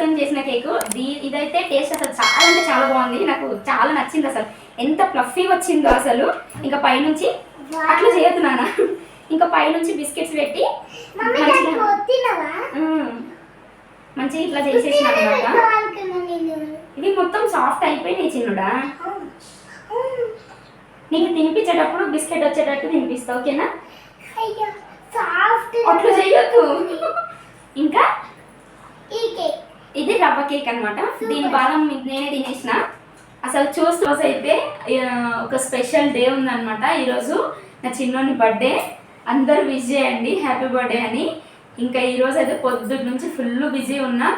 తో చేసిన కేక్. ఇదైతే టేస్ట్ అసలు చాలా అంటే చాలా బాగుంది. నాకు చాలా నచ్చింది అసలు. ఎంత ఫ్లఫీ వచ్చిందో అసలు. ఇంకా పైనుంచి అట్లా చేయొద్దు నాన్న. ఇంకా పైనుంచి బిస్కెట్స్ పెట్టి మంచిగా ఇట్లా చేసేసిన ఇది మొత్తం సాఫ్ట్ అయిపోయినాయి చిన్నుడా. నీకు తినిపించేటప్పుడు బిస్కెట్ వచ్చేటట్టు తినిపిస్తా ఓకేనా? అట్లా చేయొద్దు. ఇంకా రవ్వ కేక్ అన్నమాట. దీని బాదం నేనే తినేసిన. అసలు చూస్తే రోజు అయితే ఒక స్పెషల్ డే ఉందన్నమాట. ఈరోజు నా చిన్నోని బర్త్డే. అందరూ విష్ చేయండి. హ్యాపీ బర్త్డే అని. ఇంకా ఈ రోజు అయితే పొద్దున్న నుంచి ఫుల్ బిజీ ఉన్నా.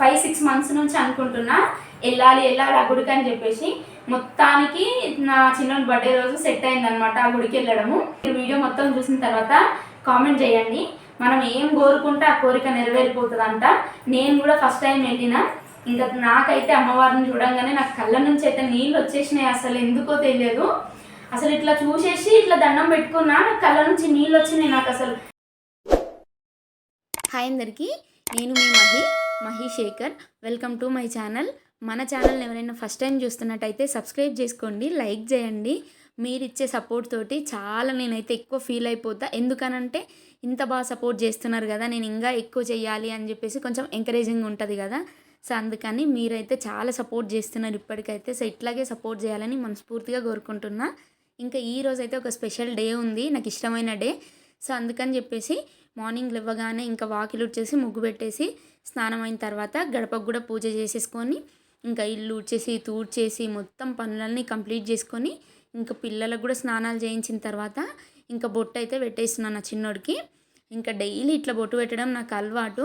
ఫైవ్ సిక్స్ మంత్స్ నుంచి అనుకుంటున్నా. వెళ్ళాలి వెళ్ళాలి ఆ గుడికి అని చెప్పేసి. మొత్తానికి నా చిన్నోని బర్త్డే రోజు సెట్ అయిందనమాట ఆ గుడికి వెళ్ళడము. వీడియో మొత్తం చూసిన తర్వాత కామెంట్ చేయండి. మనం ఏం కోరుకుంటే ఆ కోరిక నెరవేరిపోతుందంట. నేను కూడా ఫస్ట్ టైం వెళ్ళిన. ఇంకా నాకైతే అమ్మవారిని చూడంగానే నాకు కళ్ళ నుంచి అయితే నీళ్ళు వచ్చేసినాయి. అసలు ఎందుకో తెలియదు. అసలు ఇట్లా చూసేసి ఇట్లా దండం పెట్టుకున్నా నాకు కళ్ళ నుంచి నీళ్ళు వచ్చినాయి నాకు అసలు. హాయ్ అందరికీ. నేను మీ Mahi Mahi Shekhar welcome to my channel మన ఛానల్ ఎవరైనా ఫస్ట్ టైం చూస్తున్నట్టయితే సబ్స్క్రైబ్ చేసుకోండి లైక్ చేయండి. మీరు ఇచ్చే సపోర్ట్ తోటి చాలా నేనైతే ఎక్కువ ఫీల్ అయిపోతా. ఎందుకనంటే ఇంత బాగా సపోర్ట్ చేస్తున్నారు కదా నేను ఇంకా ఎక్కువ చేయాలి అని చెప్పేసి కొంచెం ఎంకరేజింగ్ ఉంటుంది కదా. సో అందుకని మీరైతే చాలా సపోర్ట్ చేస్తున్నారు ఇప్పటికైతే. సో ఇట్లాగే సపోర్ట్ చేయాలని మనస్ఫూర్తిగా కోరుకుంటున్నా. ఇంకా ఈ రోజు అయితే ఒక స్పెషల్ డే ఉంది నాకు ఇష్టమైన డే సో అందుకని చెప్పేసి మార్నింగ్ లేవగానే ఇంకా వాకిలు వచ్చేసి ముగ్గు పెట్టేసి స్నానం అయిన తర్వాత గడపకు కూడా పూజ చేసేసుకొని ఇంకా ఇల్లు ఊడ్చేసి తూడ్చేసి మొత్తం పనులన్నీ కంప్లీట్ చేసుకొని ఇంకా పిల్లలకు కూడా స్నానాలు చేయించిన తర్వాత ఇంకా బొట్టు అయితే పెట్టేస్తున్నాను నా చిన్నోడికి. ఇంకా డైలీ ఇట్లా బొట్టు పెట్టడం నాకు అలవాటు.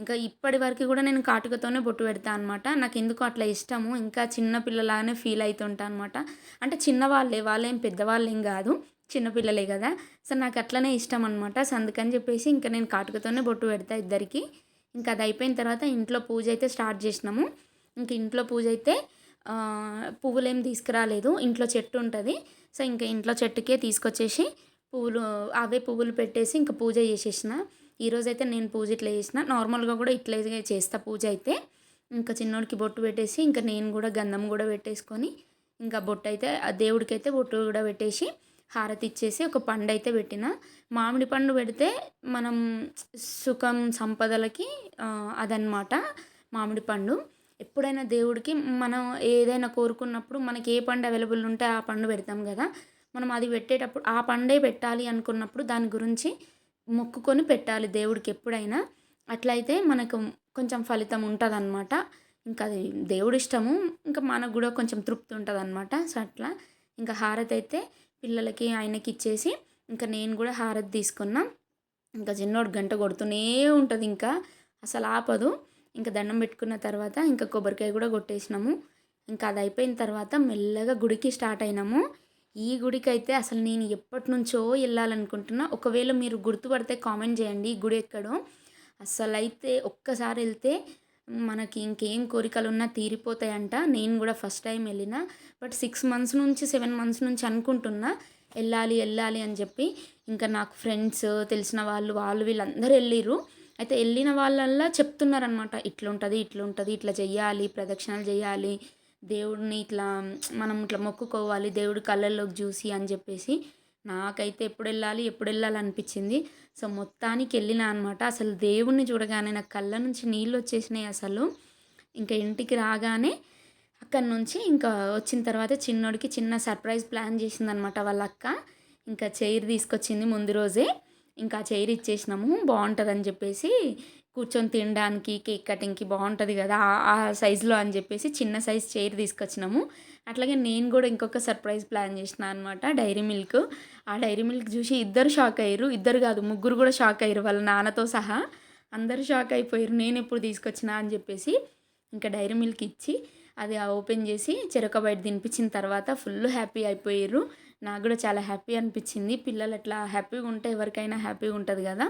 ఇంకా ఇప్పటి వరకు కూడా నేను కాటుకతోనే బొట్టు పెడతా అనమాట నాకు ఎందుకు అట్లా ఇష్టము. ఇంకా చిన్న పిల్లలాగానే ఫీల్ అవుతుంటా అనమాట అంటే చిన్నవాళ్ళే వాళ్ళేం పెద్దవాళ్ళేం కాదు. చిన్నపిల్లలే కదా. సో నాకు అట్లనే ఇష్టం అనమాట సో అందుకని చెప్పేసి ఇంకా నేను కాటుకతోనే బొట్టు పెడతా ఇద్దరికి. ఇంకా అది అయిపోయిన తర్వాత ఇంట్లో పూజ అయితే స్టార్ట్ చేసినాము. ఇంక ఇంట్లో పూజ అయితే పువ్వులు ఏం తీసుకురాలేదు. ఇంట్లో చెట్టు ఉంటుంది. సో ఇంకా ఇంట్లో చెట్టుకే తీసుకొచ్చేసి పువ్వులు అవే పువ్వులు పెట్టేసి ఇంకా పూజ చేసేసిన. ఈరోజైతే నేను పూజ ఇట్లా చేసిన. నార్మల్గా కూడా ఇట్లా చేస్తా పూజ అయితే. ఇంకా చిన్నోడికి బొట్టు పెట్టేసి ఇంకా నేను కూడా గంధం కూడా పెట్టేసుకొని ఇంకా బొట్టు అయితే ఆ దేవుడికి అయితే బొట్టు కూడా పెట్టేసి హారతి ఇచ్చేసి ఒక పండు అయితే పెట్టిన. మామిడి పండు పెడితే మనం సుఖం సంపదలకి అదనమాట మామిడి పండు. ఎప్పుడైనా దేవుడికి మనం ఏదైనా కోరుకున్నప్పుడు మనకి ఏ పండు అవైలబుల్ ఉంటే ఆ పండు పెడతాం కదా. మనం అది పెట్టేటప్పుడు ఆ పండే పెట్టాలి అనుకున్నప్పుడు దాని గురించి మొక్కుకొని పెట్టాలి దేవుడికి ఎప్పుడైనా. అట్లయితే మనకు కొంచెం ఫలితం ఉంటుంది అనమాట ఇంకా అది దేవుడి ఇష్టము. ఇంకా మనకు కూడా కొంచెం తృప్తి ఉంటుంది అనమాట సో అట్లా. ఇంకా హారతి అయితే పిల్లలకి ఆయనకి ఇచ్చేసి ఇంకా నేను కూడా హారతి తీసుకున్నా. ఇంకా చిన్నోడు గంట కొడుతూనే ఉంటుంది ఇంకా. అసలు ఆపదు. ఇంకా దండం పెట్టుకున్న తర్వాత ఇంకా కొబ్బరికాయ కూడా కొట్టేసినాము. ఇంకా అది అయిపోయిన తర్వాత మెల్లగా గుడికి స్టార్ట్ అయినాము. ఈ గుడికి అయితే అసలు నేను ఎప్పటి నుంచో వెళ్ళాలనుకుంటున్నా. ఒకవేళ మీరు గుర్తుపడితే కామెంట్ చేయండి ఈ గుడి ఎక్కడో. అసలు అయితే ఒక్కసారి వెళ్తే మనకి ఇంకేం కోరికలు ఉన్నా తీరిపోతాయంట. నేను కూడా ఫస్ట్ టైం వెళ్ళిన. బట్ సిక్స్ మంత్స్ నుంచి సెవెన్ మంత్స్ నుంచి అనుకుంటున్నా వెళ్ళాలి వెళ్ళాలి అని చెప్పి. ఇంకా నాకు ఫ్రెండ్స్ తెలిసిన వాళ్ళు వాళ్ళు వీళ్ళందరూ వెళ్ళిరు అయితే వెళ్ళిన వాళ్ళల్లా చెప్తున్నారనమాట ఇట్లుంటుంది ఇట్లుంటుంది ఇట్లా చెయ్యాలి ప్రదక్షిణలు చేయాలి దేవుడిని ఇట్లా మనం ఇట్లా మొక్కుకోవాలి దేవుడి కళ్ళల్లోకి చూసి అని చెప్పేసి నాకైతే ఎప్పుడు వెళ్ళాలి ఎప్పుడు వెళ్ళాలి అనిపించింది. సో మొత్తానికి వెళ్ళిన అనమాట అసలు దేవుణ్ణి చూడగానే నాకు కళ్ళ నుంచి నీళ్ళు వచ్చేసినాయి అసలు. ఇంకా ఇంటికి రాగానే అక్కడి నుంచి ఇంకా వచ్చిన తర్వాత చిన్నోడికి చిన్న సర్ప్రైజ్ ప్లాన్ చేసిందనమాట వాళ్ళ అక్క. ఇంకా చైర్ తీసుకొచ్చింది ముందు రోజే. ఇంకా చైర్ ఇచ్చేసినాము బాగుంటుందని చెప్పేసి కూర్చొని తినడానికి కేక్ కటింగ్కి బాగుంటుంది కదా ఆ- సైజులో అని చెప్పేసి చిన్న సైజ్ చైర్ తీసుకొచ్చినాము. అట్లాగే నేను కూడా ఇంకొక సర్ప్రైజ్ ప్లాన్ చేసిన అనమాట డైరీ మిల్క్. ఆ డైరీ మిల్క్ చూసి ఇద్దరు షాక్ అయ్యారు. ఇద్దరు కాదు ముగ్గురు కూడా షాక్ అయ్యారు వాళ్ళ నాన్నతో సహా. అందరూ షాక్ అయిపోయారు నేను ఎప్పుడు తీసుకొచ్చినా అని చెప్పేసి ఇంకా డైరీ మిల్క్ ఇచ్చి అది ఓపెన్ చేసి చెరక బయట తినిపించిన తర్వాత ఫుల్ హ్యాపీ అయిపోయారు. నాకు కూడా చాలా హ్యాపీ అనిపించింది. పిల్లలు అట్లా హ్యాపీగా ఉంటే ఎవరికైనా హ్యాపీగా ఉంటుంది కదా.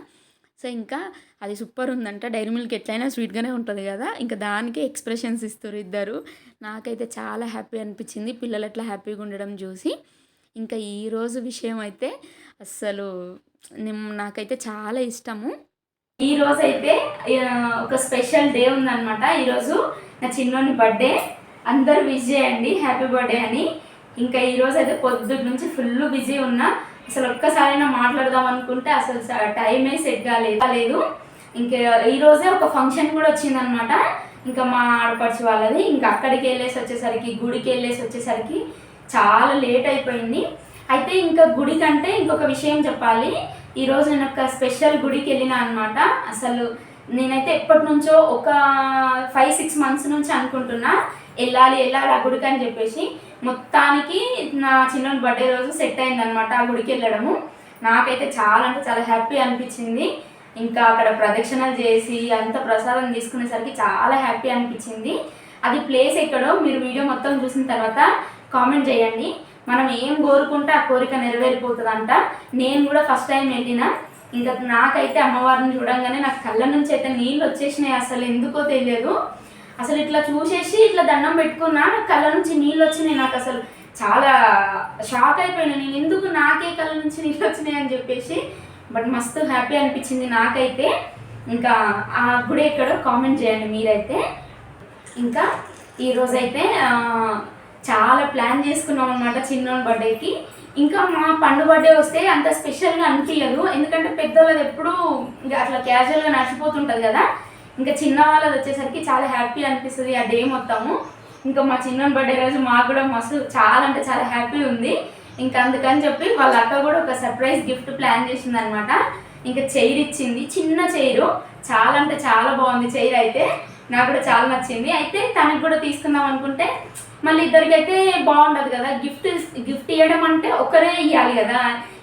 సో ఇంకా అది సూపర్ ఉందంట. డైరీ మిల్క్ ఎట్లయినా స్వీట్గానే ఉంటుంది కదా. ఇంకా దానికి ఎక్స్ప్రెషన్స్ ఇస్తారు ఇద్దరు. నాకైతే చాలా హ్యాపీ అనిపించింది. పిల్లలు అట్లా హ్యాపీగా ఉండడం చూసి. ఇంకా ఈరోజు విషయం అయితే అస్సలు నాకైతే చాలా ఇష్టము. ఈ రోజు అయితే ఒక స్పెషల్ డే ఉందన్నమాట. ఈరోజు నా చిన్నోని బర్త్డే. అందరూ విష్ చేయండి. హ్యాపీ బర్త్డే అని. ఇంకా ఈరోజు అయితే పొద్దున్న నుంచి ఫుల్ బిజీ ఉన్నా. అసలు ఒక్కసారైనా మాట్లాడదాం అనుకుంటే అసలు టైమే సెట్ కాలేదు లేదు. ఇంకా ఈ రోజే ఒక ఫంక్షన్ కూడా వచ్చిందనమాట ఇంకా మా ఆడపడిచి వాళ్ళది. ఇంకా అక్కడికి వెళ్ళేసి వచ్చేసరికి గుడికి వెళ్ళేసి వచ్చేసరికి చాలా లేట్ అయిపోయింది. అయితే ఇంకా గుడి కంటే ఇంకొక విషయం చెప్పాలి. ఈరోజు నేను ఒక స్పెషల్ గుడికి వెళ్ళిన అనమాట అసలు నేనైతే ఎప్పటి నుంచో ఒక ఫైవ్ సిక్స్ మంత్స్ నుంచి అనుకుంటున్నా. వెళ్ళాలి వెళ్ళాలి ఆ గుడికి అని చెప్పేసి. మొత్తానికి నా చిన్న బర్త్డే రోజు సెట్ అయింది అనమాట ఆ గుడికి వెళ్ళడము. నాకైతే చాలా అంటే చాలా హ్యాపీ అనిపించింది. ఇంకా అక్కడ ప్రదక్షిణలు చేసి అంత ప్రసాదం తీసుకునేసరికి చాలా హ్యాపీ అనిపించింది. అది ప్లేస్ ఎక్కడో మీరు వీడియో మొత్తం చూసిన తర్వాత కామెంట్ చేయండి. మనం ఏం కోరుకుంటే ఆ కోరిక నెరవేరిపోతుందంట. నేను కూడా ఫస్ట్ టైం వెళ్ళిన. ఇంకా నాకైతే అమ్మవారిని చూడంగానే నాకు కళ్ళ నుంచి అయితే నీళ్ళు వచ్చేసినాయి. అసలు ఎందుకో తెలియదు. అసలు ఇట్లా చూసేసి ఇట్లా దండం పెట్టుకున్నా నాకు కళ్ళ నుంచి నీళ్ళు వచ్చినాయి నాకు అసలు. చాలా షాక్ అయిపోయినా నేను ఎందుకు నాకే కళ్ళ నుంచి నీళ్ళు వచ్చినాయి అని చెప్పేసి బట్ మస్తు హ్యాపీ అనిపించింది నాకైతే. ఇంకా ఆ గుడి ఎక్కడో కామెంట్ చేయండి మీరైతే. ఇంకా ఈరోజైతే చాలా ప్లాన్ చేసుకున్నాం అనమాట చిన్నోని బర్త్డేకి. ఇంకా మా పండు బర్త్డే వస్తే అంత స్పెషల్గా అనిపించదు ఎందుకంటే పెద్దవాళ్ళది ఎప్పుడూ ఇంకా అట్లా క్యాజువల్గా నడిచిపోతుంటుంది కదా. ఇంకా చిన్న వాళ్ళది వచ్చేసరికి చాలా హ్యాపీ అనిపిస్తుంది ఆ డే మొత్తము. ఇంకా మా చిన్న బర్త్డే రోజు మాకు కూడా మస్తు చాలా అంటే చాలా హ్యాపీ ఉంది. ఇంకా అందుకని చెప్పి వాళ్ళ అక్క కూడా ఒక సర్ప్రైజ్ గిఫ్ట్ ప్లాన్ చేసింది అనమాట ఇంకా చైర్ ఇచ్చింది చిన్న చైరు చాలా అంటే చాలా బాగుంది చైర్ అయితే. నాకు కూడా చాలా నచ్చింది. అయితే తనకు కూడా తీసుకుందాం అనుకుంటే మళ్ళీ ఇద్దరికైతే బాగుండదు కదా. గిఫ్ట్ గిఫ్ట్ ఇవ్వడం అంటే ఒకరే ఇవ్వాలి కదా.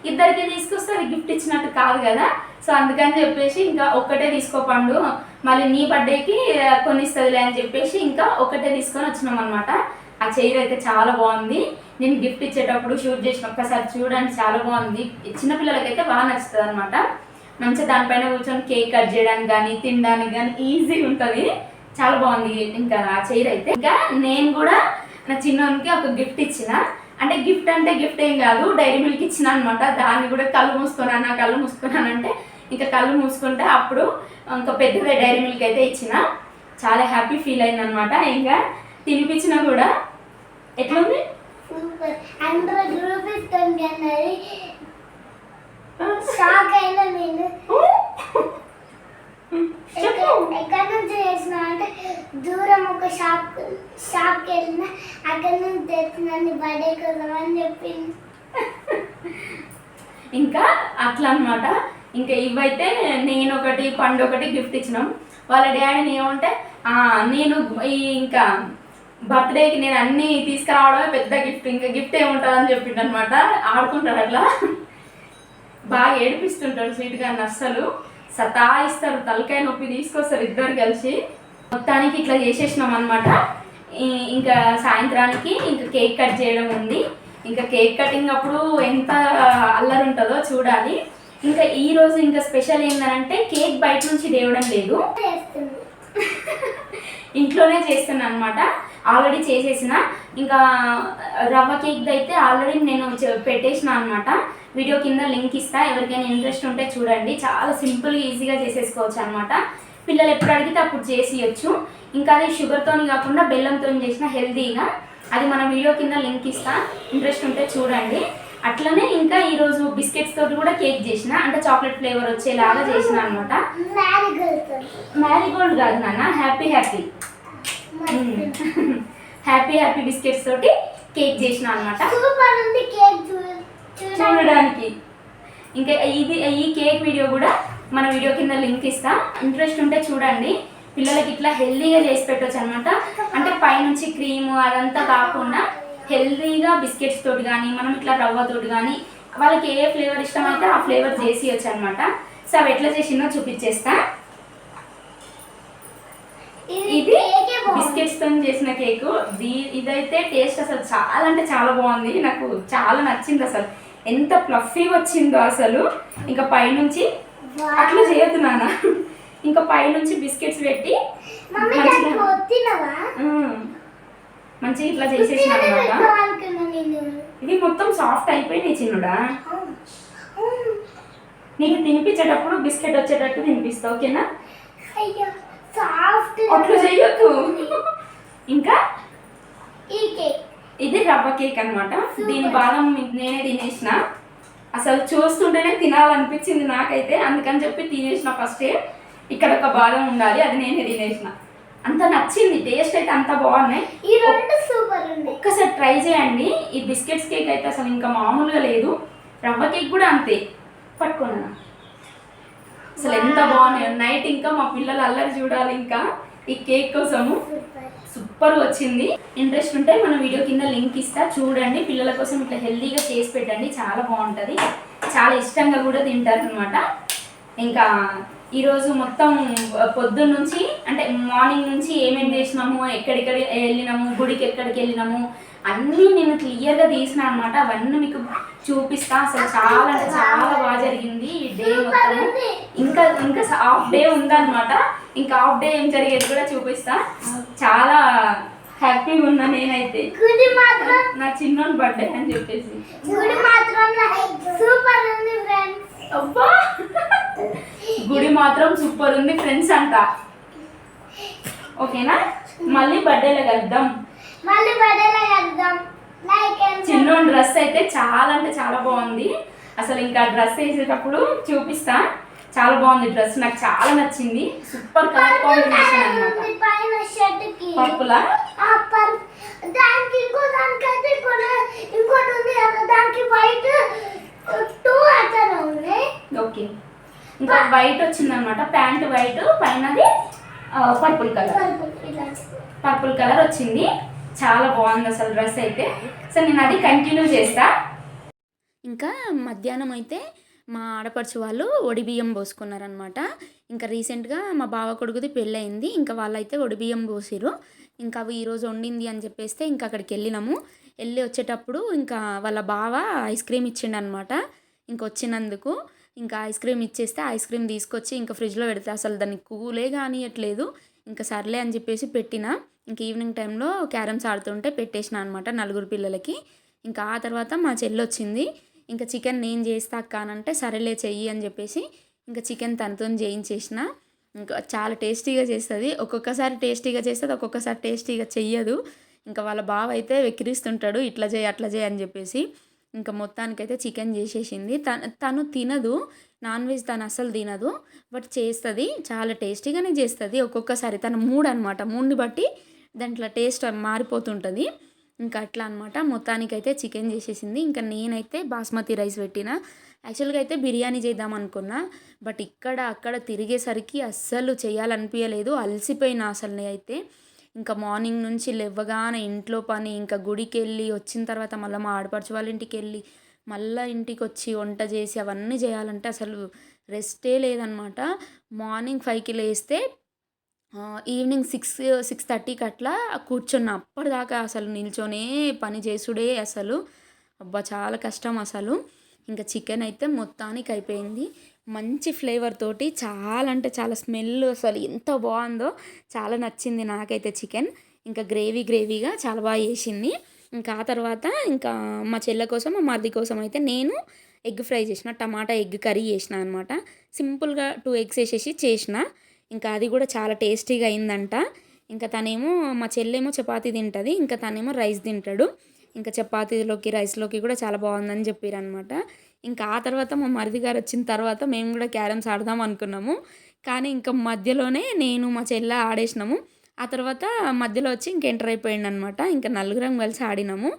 ఇద్దరికి తీసుకొస్తే అది గిఫ్ట్ ఇచ్చినట్టు కాదు కదా. సో అందుకని చెప్పేసి ఇంకా ఒక్కటే తీసుకోపండు మళ్ళీ నీ బర్త్డేకి కొనిస్తుందిలే అని చెప్పేసి ఇంకా ఒకటే తీసుకొని వచ్చినాం అనమాట ఆ చైర్ అయితే చాలా బాగుంది. నేను గిఫ్ట్ ఇచ్చేటప్పుడు షూట్ చేసిన ఒక్కసారి చూడండి చాలా బాగుంది. చిన్నపిల్లలకైతే బాగా నచ్చుతుంది అనమాట మంచిగా దానిపైన కూర్చొని కేక్ కట్ చేయడానికి కానీ తినడానికి కానీ ఈజీ ఉంటుంది. చాలా బాగుంది ఇంకా ఆ చైర్ అయితే. ఇంకా నేను కూడా నా చిన్నోనికి ఒక గిఫ్ట్ ఇచ్చిన. అంటే గిఫ్ట్ అంటే గిఫ్ట్ ఏం కాదు డైరీ మిల్క్ ఇచ్చిన అనమాట దాన్ని కూడా కళ్ళు మూసుకున్నాను కళ్ళు మూసుకున్నాను అంటే ఇంకా కళ్ళు మూసుకుంటే అప్పుడు ఇంకా పెద్దదే డైరీ మిల్క్ అయితే ఇచ్చిన. చాలా హ్యాపీ ఫీల్ అయింది అనమాట ఇంకా తినిపించినా కూడా. ఎట్లుంది? హండ్రెడ్ రూపీస్ షాక్ అయినా నేను. ఎక్కడి నుంచి చేసిన అంటే దూరం ఒక షాప్ షాప్కి వెళ్ళిన అక్కడి నుంచి తెచ్చినాను బర్త్డే కోసం అని చెప్పింది. ఇంకా అట్లా అన్నమాట. ఇంకా ఇవైతే నేను ఒకటి పండు ఒకటి గిఫ్ట్ ఇచ్చినాం. వాళ్ళ డాడీని ఏమంటే నేను ఈ ఇంకా బర్త్డేకి నేను అన్నీ తీసుకురావడమే పెద్ద గిఫ్ట్ ఇంకా గిఫ్ట్ ఏముంటుంది అని చెప్పిండు అనమాట ఆడుకుంటాడు అట్లా. బాగా ఏడిపిస్తుంటాడు స్వీట్ గారిని అస్సలు. సతాయిస్తారు తలకాయ నొప్పి తీసుకొస్తారు ఇద్దరు కలిసి. మొత్తానికి ఇట్లా చేసేసినాం అనమాట ఇంకా సాయంత్రానికి ఇంకా కేక్ కట్ చేయడం ఉంది. ఇంకా కేక్ కటింగ్ అప్పుడు ఎంత అల్లరి ఉంటుందో చూడాలి. ఇంకా ఈ రోజు ఇంకా స్పెషల్ ఏంటంటే కేక్ బయట నుంచి తేవడం లేదు. ఇంట్లోనే చేస్తాను అనమాట ఆల్రెడీ చేసేసిన. ఇంకా రవ్వ కేక్ అయితే ఆల్రెడీ నేను పెట్టేసిన అనమాట. వీడియో కింద లింక్ ఇస్తా. ఎవరికైనా ఇంట్రెస్ట్ ఉంటే చూడండి. చాలా సింపుల్గా ఈజీగా చేసేసుకోవచ్చు అనమాట. పిల్లలు ఎప్పుడు అడిగితే అప్పుడు చేసియచ్చు. ఇంకా అది షుగర్తో కాకుండా బెల్లంతో చేసిన హెల్తీగా. అది మన వీడియో కింద లింక్ ఇస్తా. ఇంట్రెస్ట్ ఉంటే చూడండి. అట్లనే ఇంకా ఈరోజు బిస్కెట్స్ తోటి కూడా కేక్ చేసిన. అంటే చాక్లెట్ ఫ్లేవర్ వచ్చేలాగా చేసిన అనమాట మ్యారీగోల్డ్ కాదు నాన్న happy happy. Happy happy biscuits తోటి కేక్ చేసిన అనమాట చూడడానికి. ఇంకా ఇది ఈ కేక్ వీడియో కూడా మన వీడియో కింద లింక్ ఇస్తా. ఇంట్రెస్ట్ ఉంటే చూడండి. పిల్లలకి ఇట్లా హెల్దీగా చేసి పెట్టవచ్చు అనమాట అంటే పైనుంచి క్రీమ్ అదంతా కాకుండా హెల్దీగా బిస్కెట్స్ తోటి కానీ మనం ఇట్లా రవ్వ తోటి కానీ వాళ్ళకి ఏ ఫ్లేవర్ ఇష్టమైతే ఆ ఫ్లేవర్ చేసి ఇవ్వచ్చు అనమాట సో అవి ఎట్లా చేసిందో చూపించేస్తా ఇది బిస్కెట్స్తో చేసిన కేక్. దీ ఇదైతే టేస్ట్ అసలు చాలా అంటే చాలా బాగుంది. నాకు చాలా నచ్చింది అసలు. ఎంత ఫ్లఫీ వచ్చిందో అసలు. ఇంకా పైనుంచి అట్లా చేయొద్దు నాన్న. ఇంకా పైనుంచి బిస్కెట్స్ పెట్టి మంచిగా ఇట్లా చేసేసిన అనమాట ఇవి మొత్తం సాఫ్ట్ అయిపోయినాయి చిన్నుడా. నీకు తినిపించేటప్పుడు బిస్కెట్ వచ్చేటట్టు తినిపిస్తా ఓకేనా? అట్లా చెయ్యొద్దు. ఇంకా? ఇది రవ్వ కేక్ అన్నమాట. దీని బాదం నేనే తినేసిన. అసలు చూస్తుంటేనే తినాలనిపించింది నాకైతే. అందుకని చెప్పి తినేసిన ఫస్టే. ఇక్కడ ఒక బాదం ఉండాలి అది నేనే తినేసిన. అంత నచ్చింది టేస్ట్ అయితే అంత బాగున్నాయి. ఈ రెండు సూపర్ ఉంది ఒక్కసారి ట్రై చేయండి. ఈ బిస్కెట్స్ కేక్ అయితే అసలు ఇంకా మామూలుగా లేదు. రవ్వ కేక్ కూడా అంతే. పట్టుకోనా? అసలు ఎంత బాగున్నాయి. నైట్ ఇంకా మా పిల్లలు అల్లరి చూడాలి ఇంకా ఈ కేక్ కోసము. సూపర్ వచ్చింది. ఇంట్రెస్ట్ ఉంటే మన వీడియో కింద లింక్ ఇస్తా. చూడండి పిల్లల కోసం ఇట్లా హెల్తీగా చేసి పెట్టండి. చాలా బాగుంటుంది. చాలా ఇష్టంగా కూడా తింటారు అనమాట ఇంకా ఈరోజు మొత్తం పొద్దున్న నుంచి అంటే మార్నింగ్ నుంచి ఏమేమి చేసినాము ఎక్కడెక్కడ వెళ్ళినాము గుడికి ఎక్కడికి వెళ్ళినాము అన్నీ నేను క్లియర్గా తీసిన అనమాట అవన్నీ మీకు చూపిస్తా. అసలు చాలా అంటే చాలా బాగా జరిగింది ఈ డే మొత్తం ఇంకా ఇంకా హాఫ్ డే ఉందన్నమాట. ఇంకా హాఫ్ డే ఏం జరిగేది కూడా చూపిస్తా. చాలా హ్యాపీగా ఉన్నా నేనైతే. నా చిన్నోని బర్త్డే అని చెప్పేసి గుడి మాత్రం సూపర్ ఉంది ఫ్రెండ్స్ అబ్బా గుడి ఉంది ఫ్రెండ్స్ అంట. ఓకేనా మళ్ళీ బర్త్డేలో కలుద్దాం. మళ్ళీ బర్త్డేలో కలుద్దాం. చిన్నోని డ్రెస్ అయితే చాలా అంటే చాలా బాగుంది. అసలు ఇంకా డ్రెస్ వేసేటప్పుడు చూపిస్తా. చాలా బాగుంది డ్రెస్ నాకు చాలా నచ్చింది. సూపర్ కలర్ కాంబినేషన్ అన్నమాట ఉంది పైన షర్ట్కి. పర్పులా దానికి ఇంకో దానికైతే ఇంకో ఇంకోటి ఉంది కదా దానికి వైట్ టూ అతను ఉంది ఓకే ఇంకా వైట్ వచ్చిందనమాట. ప్యాంట్ వైట్ పైనది పర్పుల్ కలర్ పర్పుల్ కలర్ వచ్చింది. చాలా బాగుంది అసలు డ్రెస్ అయితే. సో నేను అది కంటిన్యూ చేస్తా. ఇంకా మధ్యాహ్నం అయితే మా ఆడపడుచు వాళ్ళు ఒడిబియ్యం పోసుకున్నారనమాట. ఇంకా రీసెంట్గా మా బావ కొడుకుది పెళ్ళయింది. ఇంకా వాళ్ళైతే ఒడిబియ్యం పోసిరు ఇంకా అవి ఈరోజు వండింది అని చెప్పేస్తే ఇంకా అక్కడికి వెళ్ళినాము. వెళ్ళి వచ్చేటప్పుడు ఇంకా వాళ్ళ బావ ఐస్ క్రీమ్ ఇచ్చిండనమాట. ఇంక వచ్చినందుకు ఇంకా ఐస్ క్రీమ్ ఇచ్చేస్తే ఐస్ క్రీమ్ తీసుకొచ్చి ఇంకా ఫ్రిడ్జ్లో పెడితే అసలు దాన్ని కూలే కానియట్లేదు. ఇంకా సర్లే అని చెప్పేసి పెట్టిన. ఇంక ఈవినింగ్ టైంలో క్యారమ్స్ ఆడుతుంటే పెట్టేసిన అనమాట నలుగురు పిల్లలకి. ఇంకా ఆ తర్వాత మా చెల్లి వచ్చింది ఇంకా చికెన్ నేను చేస్తా అక్క అని అంటే సరేలే చెయ్యి అని చెప్పేసి ఇంకా చికెన్ తనతో చేయించేసిన. ఇంకా చాలా టేస్టీగా చేస్తుంది. ఒక్కొక్కసారి టేస్టీగా చేస్తుంది ఒక్కొక్కసారి టేస్టీగా చెయ్యదు. ఇంకా వాళ్ళ బావ అయితే వెక్కిరిస్తుంటాడు ఇట్లా చేయి అట్లా చేయి అని చెప్పేసి. ఇంకా మొత్తానికైతే చికెన్ చేసేసింది. తను తను తినదు నాన్ వెజ్ తను అసలు తినదు బట్ చేస్తుంది చాలా టేస్టీగానే చేస్తుంది. ఒక్కొక్కసారి తన మూడ్ అనమాట మూడ్ని బట్టి దాంట్లో టేస్ట్ మారిపోతుంటుంది. ఇంకా అట్లా అనమాట మొత్తానికైతే చికెన్ చేసేసింది. ఇంకా నేనైతే బాస్మతి రైస్ పెట్టిన. యాక్చువల్గా అయితే బిర్యానీ చేద్దాం అనుకున్నా బట్ ఇక్కడ అక్కడ తిరిగేసరికి అస్సలు చేయాలనిపించలేదు అలసిపోయినా అసలు అయితే ఇంకా మార్నింగ్ నుంచి లేవగానే ఇంట్లో పని ఇంకా గుడికి వెళ్ళి వచ్చిన తర్వాత మళ్ళీ మా ఆడపడుచు వాళ్ళ ఇంటికి వెళ్ళి మళ్ళీ ఇంటికి వచ్చి వంట చేసి అవన్నీ చేయాలంటే అసలు రెస్టే లేదనమాట. మార్నింగ్ ఫైవ్కి లేస్తే ఈవినింగ్ సిక్స్ సిక్స్ థర్టీకి అట్లా కూర్చున్నా అప్పటిదాకా అసలు నిల్చొనే పని చేసుడే అసలు. అబ్బా చాలా కష్టం అసలు. ఇంకా చికెన్ అయితే మొత్తానికి అయిపోయింది. మంచి ఫ్లేవర్ తోటి చాలా అంటే చాలా స్మెల్ అసలు ఎంత బాగుందో చాలా నచ్చింది నాకైతే చికెన్. ఇంకా గ్రేవీ గ్రేవీగా చాలా బాగా చేసింది. ఇంకా ఆ తర్వాత ఇంకా మా చెల్లె కోసం మా మరిది కోసం అయితే నేను ఎగ్ ఫ్రై చేసిన టమాటా ఎగ్ కర్రీ చేసిన అనమాట సింపుల్గా టూ ఎగ్స్ వేసేసి చేసిన. ఇంకా అది కూడా చాలా టేస్టీగా అయిందంట. ఇంకా తనేమో మా చెల్లేమో చపాతీ తింటుంది ఇంకా తనేమో రైస్ తింటాడు. ఇంకా చపాతీలోకి రైస్లోకి కూడా చాలా బాగుందని చెప్పారు అనమాట ఇంకా ఆ తర్వాత మా మరిది గారు వచ్చిన తర్వాత మేము కూడా క్యారమ్స్ ఆడదాం అనుకున్నాము. కానీ ఇంకా మధ్యలోనే నేను మా చెల్ల ఆడేసినాము. ఆ తర్వాత మధ్యలో వచ్చి ఇంక ఎంటర్ అయిపోయింది అనమాట ఇంకా నలుగురం కలిసి ఆడినాము.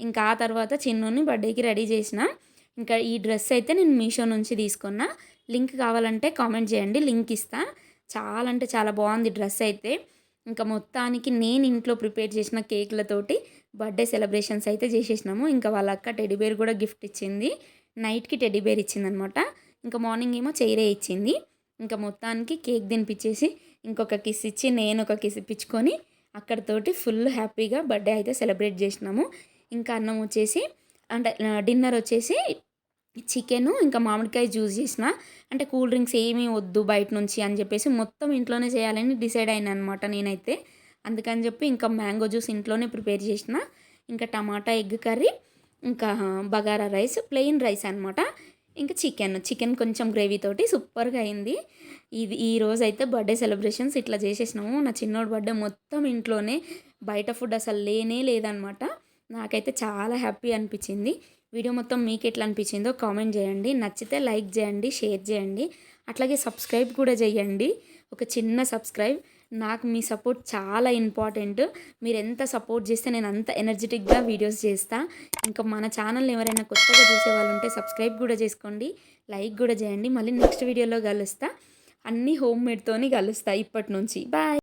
ఇంకా ఆ తర్వాత చిన్నుని బర్త్డేకి రెడీ చేసిన. ఇంకా ఈ డ్రెస్ అయితే నేను మీషో నుంచి తీసుకున్నా. లింక్ కావాలంటే కామెంట్ చేయండి లింక్ ఇస్తా. చాలా అంటే చాలా బాగుంది డ్రెస్ అయితే. ఇంకా మొత్తానికి నేను ఇంట్లో ప్రిపేర్ చేసిన కేక్లతోటి బర్త్డే సెలబ్రేషన్స్ అయితే చేసేసినాము. ఇంకా వాళ్ళ అక్క టెడీబేర్ కూడా గిఫ్ట్ ఇచ్చింది. నైట్కి టెడ్డీ బేర్ ఇచ్చిందనమాట. ఇంకా మార్నింగ్ ఏమో చైరే ఇచ్చింది. ఇంకా మొత్తానికి కేక్ తినిపించేసి ఇంకొక కిస్ ఇచ్చి నేను ఒక కిస్ ఇప్పించుకొని అక్కడతోటి ఫుల్ హ్యాపీగా బర్త్డే అయితే సెలబ్రేట్ చేసినాము. ఇంకా అన్నం వచ్చేసి అంటే డిన్నర్ వచ్చేసి చికెను ఇంకా మామిడికాయ జ్యూస్ చేసిన. అంటే కూల్ డ్రింక్స్ ఏమీ వద్దు బయట నుంచి అని చెప్పేసి మొత్తం ఇంట్లోనే చేయాలని డిసైడ్ అయినా అనమాట నేనైతే. అందుకని చెప్పి ఇంకా మ్యాంగో జ్యూస్ ఇంట్లోనే ప్రిపేర్ చేసిన. ఇంకా టమాటా ఎగ్ కర్రీ ఇంకా బగారా రైస్ ప్లెయిన్ రైస్ అనమాట ఇంకా చికెన్ చికెన్ కొంచెం గ్రేవీ తోటి సూపర్గా అయింది. ఇది ఈ రోజు అయితే బర్త్డే సెలబ్రేషన్స్ ఇట్లా చేసేసినాము. నా చిన్నోడు బర్త్డే మొత్తం ఇంట్లోనే బయట ఫుడ్ అసలు లేనే లేదనమాట నాకైతే చాలా హ్యాపీ అనిపించింది. వీడియో మొత్తం మీకు ఎట్లా అనిపించిందో కామెంట్ చేయండి. నచ్చితే లైక్ చేయండి షేర్ చేయండి. అట్లాగే సబ్స్క్రైబ్ కూడా చేయండి. ఒక చిన్న సబ్స్క్రైబ్. నాకు మీ సపోర్ట్ చాలా ఇంపార్టెంట్. మీరు ఎంత సపోర్ట్ చేస్తే నేను అంత ఎనర్జెటిక్గా వీడియోస్ చేస్తా. ఇంకా మన ఛానల్ ఎవరైనా కొత్తగా చూసే వాళ్ళు ఉంటే సబ్స్క్రైబ్ కూడా చేసుకోండి. లైక్ కూడా చేయండి. మళ్ళీ నెక్స్ట్ వీడియోలో కలుస్తా. అన్నీ హోమ్ మేడ్తోని కలుస్తా ఇప్పటి నుంచి. బాయ్.